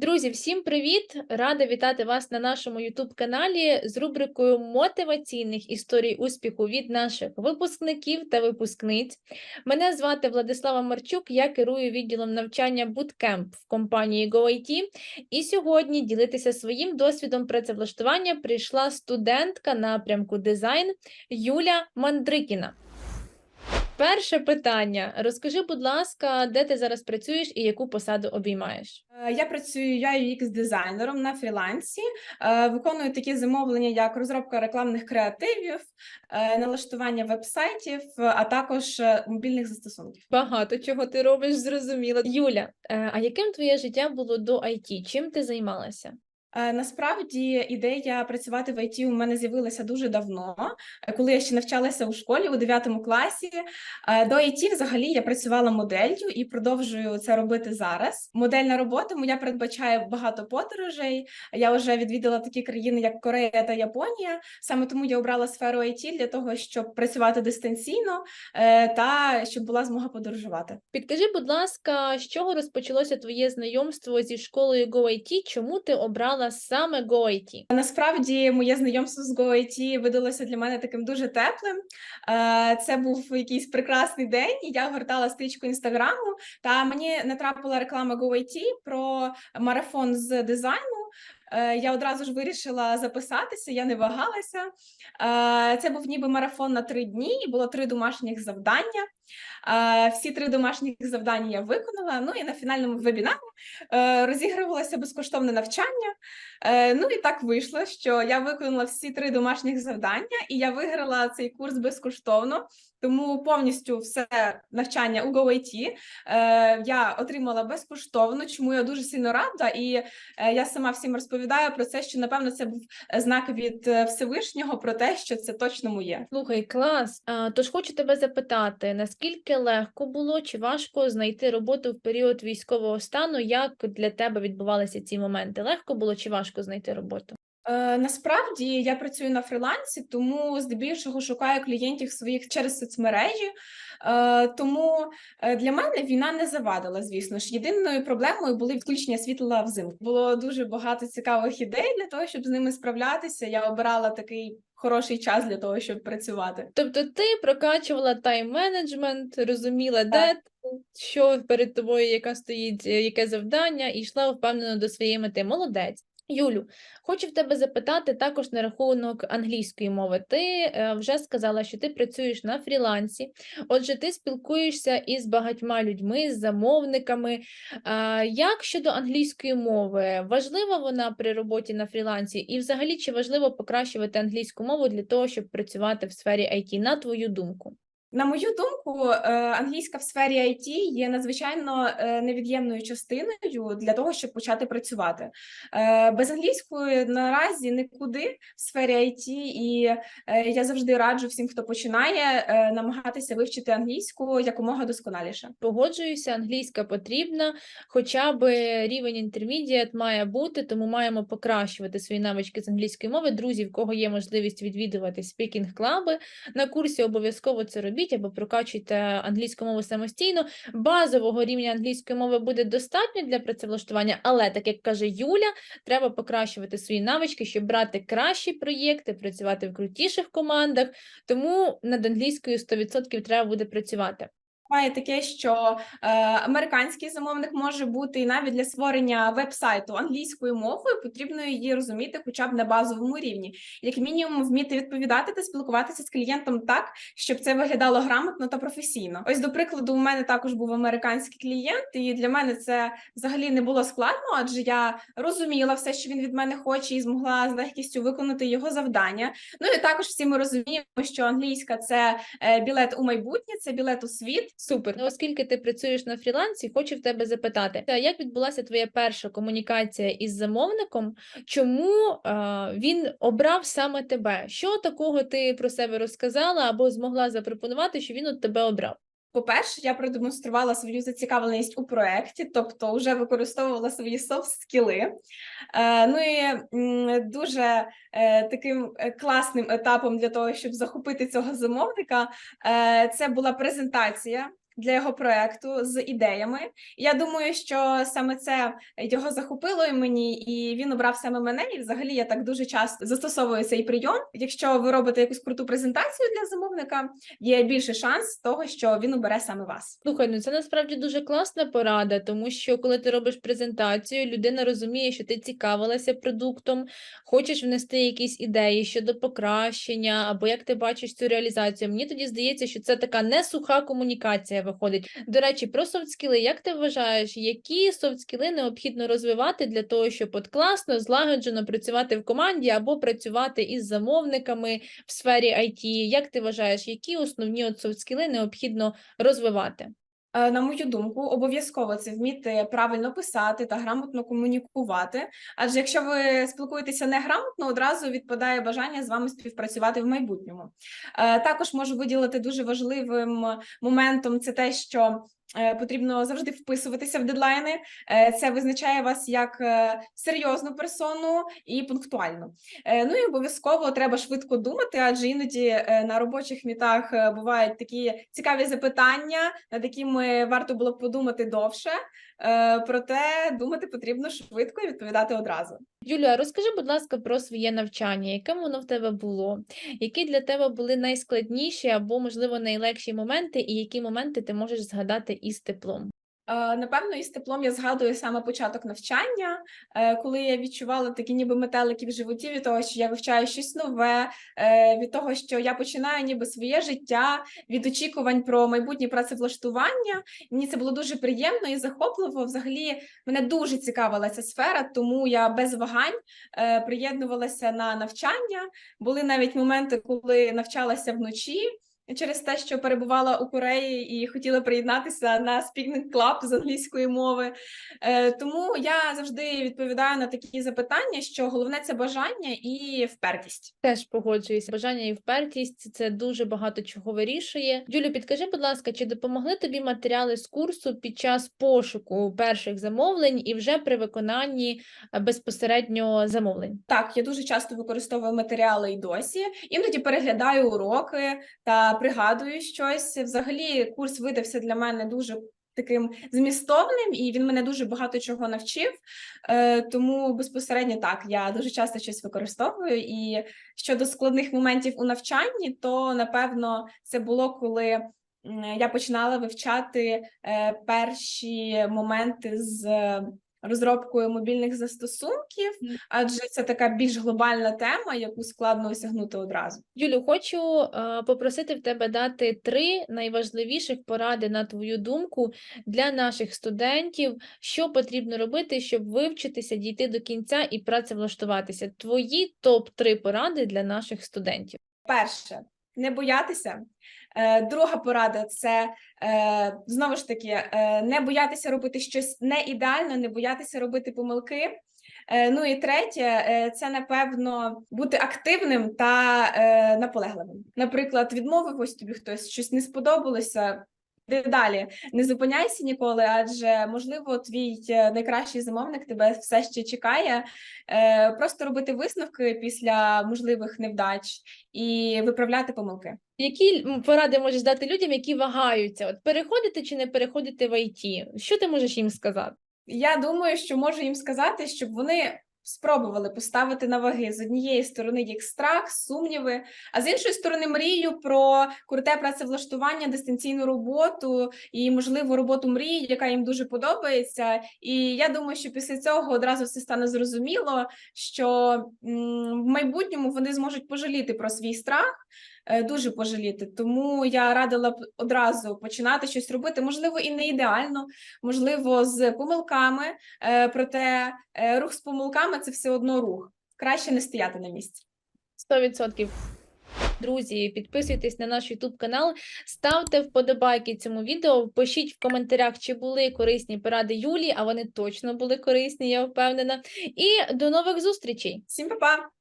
Друзі, всім привіт! Рада вітати вас на нашому youtube каналі з рубрикою мотиваційних історій успіху від наших випускників та випускниць. Мене звати Владислава Марчук, я керую відділом навчання Bootcamp в компанії GoIT. І сьогодні ділитися своїм досвідом працевлаштування прийшла студентка напрямку дизайн Юля Мандрикіна. Перше питання. Розкажи, будь ласка, де ти зараз працюєш і яку посаду обіймаєш? Е, Я працюю я UX дизайнером на фрілансі, е, виконую такі замовлення, як розробка рекламних креативів, е, налаштування вебсайтів, а також мобільних застосунків. Багато чого ти робиш, зрозуміло. Юля, а яким твоє життя було до IT? Чим ти займалася? Е, Насправді ідея працювати в ІТ у мене з'явилася дуже давно, е, коли я ще навчалася у школі у 9 класі. Е, До ІТ взагалі я працювала моделлю і продовжую це робити зараз. Модельна робота моя передбачає багато подорожей. Я вже відвідала такі країни, як Корея та Японія. Саме тому я обрала сферу IT для того, щоб працювати дистанційно та щоб була змога подорожувати. Підкажи, будь ласка, з чого розпочалося твоє знайомство зі школою GoIT? Чому ти обрала саме GoIT? Насправді моє знайомство з GoIT видалося для мене таким дуже теплим. Е, Це був якийсь прекрасний день, і я гортала стрічку інстаграму. Та мені натрапила реклама GoIT про марафон з дизайну. Е, Я одразу ж вирішила записатися, я не вагалася. Е, Це був ніби марафон на три дні, і було три домашніх завдання. Всі три домашніх завдання я виконала. Ну і на фінальному вебінарі е, розігрувалося безкоштовне навчання. Е, Ну і так вийшло, що я виконала всі три домашніх завдання, і я виграла цей курс безкоштовно. Тому повністю все навчання у GoIT е, я отримала безкоштовно, чому я дуже сильно рада. І я сама всім розповідаю про це, що напевно це був знак від Всевишнього про те, що це точно моє. Слухай, клас. Тож хочу тебе запитати, наскільки легко було чи важко знайти роботу в період військового стану? Як для тебе відбувалися ці моменти? Легко було чи важко знайти роботу? Е, Насправді я працюю на фрілансі, тому здебільшого шукаю клієнтів своїх через соцмережі. Е, Тому е, для мене війна не завадила, звісно ж. Єдиною проблемою були відключення світла взимку. Було дуже багато цікавих ідей для того, щоб з ними справлятися. Я обирала такий хороший час для того, щоб працювати. Тобто ти прокачувала тайм-менеджмент, розуміла, де Так. ти, що перед тобою, яка стоїть, яке завдання, і йшла впевнено до своєї мети. Молодець. Юлю, хочу в тебе запитати також на рахунок англійської мови. Ти е, вже сказала, що ти працюєш на фрілансі, отже, ти спілкуєшся із багатьма людьми, з замовниками. Як щодо англійської мови? Важлива вона при роботі на фрілансі? І взагалі, чи важливо покращувати англійську мову для того, щоб працювати в сфері IT, на твою думку? На мою думку, е, англійська в сфері IT є надзвичайно е, невід'ємною частиною для того, щоб почати працювати. Е, Без англійської наразі нікуди в сфері IT, і я завжди раджу всім, хто починає, намагатися вивчити англійську якомога досконаліше. Погоджуюся, англійська потрібна, хоча б рівень інтермідіат має бути, тому маємо покращувати свої навички з англійської мови. Друзі, в кого є можливість відвідувати спікінг клаби на курсі, обов'язково це робіть або прокачуйте англійську мову самостійно. Базового рівня англійської мови буде достатньо для працевлаштування, але так як каже Юля, треба покращувати свої навички, щоб брати кращі проєкти, працювати в крутіших командах. Тому над англійською 100% треба буде працювати. Буває таке, що е, американський замовник може бути і навіть для створення веб-сайту англійською мовою потрібно її розуміти хоча б на базовому рівні, як мінімум вміти відповідати та спілкуватися з клієнтом так, щоб це виглядало грамотно та професійно. Ось до прикладу, у мене також був американський клієнт, і для мене це взагалі не було складно, адже я розуміла все, що він від мене хоче, і змогла з легкістю виконати його завдання. Ну і також всі ми розуміємо, що англійська це е, білет у майбутнє, це білет у світ. Супер. Ну, оскільки ти працюєш на фрілансі, хочу в тебе запитати, як відбулася твоя перша комунікація із замовником? Чому е, він обрав саме тебе? Що такого ти про себе розказала або змогла запропонувати, що він от тебе обрав? По-перше, я продемонструвала свою зацікавленість у проєкті, тобто вже використовувала свої софт-скіли. Е, ну і дуже е, таким е, класним етапом для того, щоб захопити цього замовника, це була презентація для його проекту з ідеями. Я думаю, що саме це його захопило і мені, і він обрав саме мене. І взагалі я так дуже часто застосовую цей прийом. Якщо ви робите якусь круту презентацію для замовника, є більший шанс того, що він обере саме вас. Слухай, ну це насправді дуже класна порада, тому що коли ти робиш презентацію, людина розуміє, що ти цікавилася продуктом, хочеш внести якісь ідеї щодо покращення, або як ти бачиш цю реалізацію. Мені тоді здається, що це така не суха комунікація виходить. До речі, про софт-скіли, як ти вважаєш, які софт-скіли необхідно розвивати для того, щоб от класно, злагоджено працювати в команді або працювати із замовниками в сфері IT? Як ти вважаєш, які основні софт-скіли необхідно розвивати? Е, На мою думку, обов'язково це вміти правильно писати та грамотно комунікувати. Адже якщо ви спілкуєтеся неграмотно, одразу відпадає бажання з вами співпрацювати в майбутньому. Е, Також можу виділити дуже важливим моментом це те, що потрібно завжди вписуватися в дедлайни. Е, Це визначає вас як е, серйозну персону і пунктуальну. Е, Ну і обов'язково треба швидко думати, адже іноді е, на робочих мітах е, бувають такі цікаві запитання, над якими варто було б подумати довше. Е, Проте думати потрібно швидко і відповідати одразу. Юлія, розкажи, будь ласка, про своє навчання, яким воно в тебе було, які для тебе були найскладніші або, можливо, найлегші моменти, і які моменти ти можеш згадати із теплом? Е, Напевно, із теплом я згадую саме початок навчання, е, коли я відчувала такі ніби метелики в животі від того, що я вивчаю щось нове, е, від того, що я починаю ніби своє життя, від очікувань про майбутнє працевлаштування. Мені це було дуже приємно і захопливо. Взагалі мене дуже цікавила ця сфера, тому я без вагань приєднувалася на навчання. Були навіть моменти, коли навчалася вночі. Через те, що перебувала у Кореї і хотіла приєднатися на Speaking Club з англійської мови. Е, Тому я завжди відповідаю на такі запитання, що головне це бажання і впертість. Теж погоджуюся. Бажання і впертість це дуже багато чого вирішує. Юлю, підкажи, будь ласка, чи допомогли тобі матеріали з курсу під час пошуку перших замовлень і вже при виконанні е, безпосередньо замовлень? Так, я дуже часто використовую матеріали і досі. Іноді переглядаю уроки та пригадую щось. Взагалі, курс видався для мене дуже. Таким змістовним, і він мене дуже багато чого навчив. Е, тому безпосередньо так, я дуже часто щось використовую. І щодо складних моментів у навчанні, то напевно це було коли я починала вивчати е, перші моменти з розробкою мобільних застосунків, адже це така більш глобальна тема, яку складно осягнути одразу. Юлю, хочу е, попросити в тебе дати три найважливіших поради на твою думку для наших студентів, що потрібно робити, щоб вивчитися, дійти до кінця і працевлаштуватися. Твої топ-3 поради для наших студентів. Перше, не боятися. Е, Друга порада це е, знову ж таки е, не боятися робити щось не ідеально, не боятися робити помилки. Ну і третє, це напевно бути активним та наполегливим. Наприклад, відмовив ось тобі хтось, щось не сподобалося. Йди далі, не зупиняйся ніколи, адже можливо твій е, найкращий замовник тебе все ще чекає. Е, Просто робити висновки після можливих невдач і виправляти помилки. Які поради можеш дати людям, які вагаються, от переходити чи не переходити в IT? Що ти можеш їм сказати? Я думаю, що можу їм сказати, щоб вони спробували поставити на ваги з однієї сторони їх страх, сумніви, а з іншої сторони мрію про круте працевлаштування, дистанційну роботу і, можливо, роботу мрії, яка їм дуже подобається. І я думаю, що після цього одразу все стане зрозуміло, що в майбутньому вони зможуть пожаліти про свій страх. Е, Дуже пожаліти, тому я радила б одразу починати щось робити, можливо, і не ідеально, можливо, з помилками, е, проте е, рух з помилками це все одно рух. Краще не стояти на місці. 100%. Друзі, підписуйтесь на наш YouTube канал, ставте вподобайки цьому відео, пишіть в коментарях, чи були корисні поради Юлії, а вони точно були корисні, я впевнена. І до нових зустрічей! Всім па-па!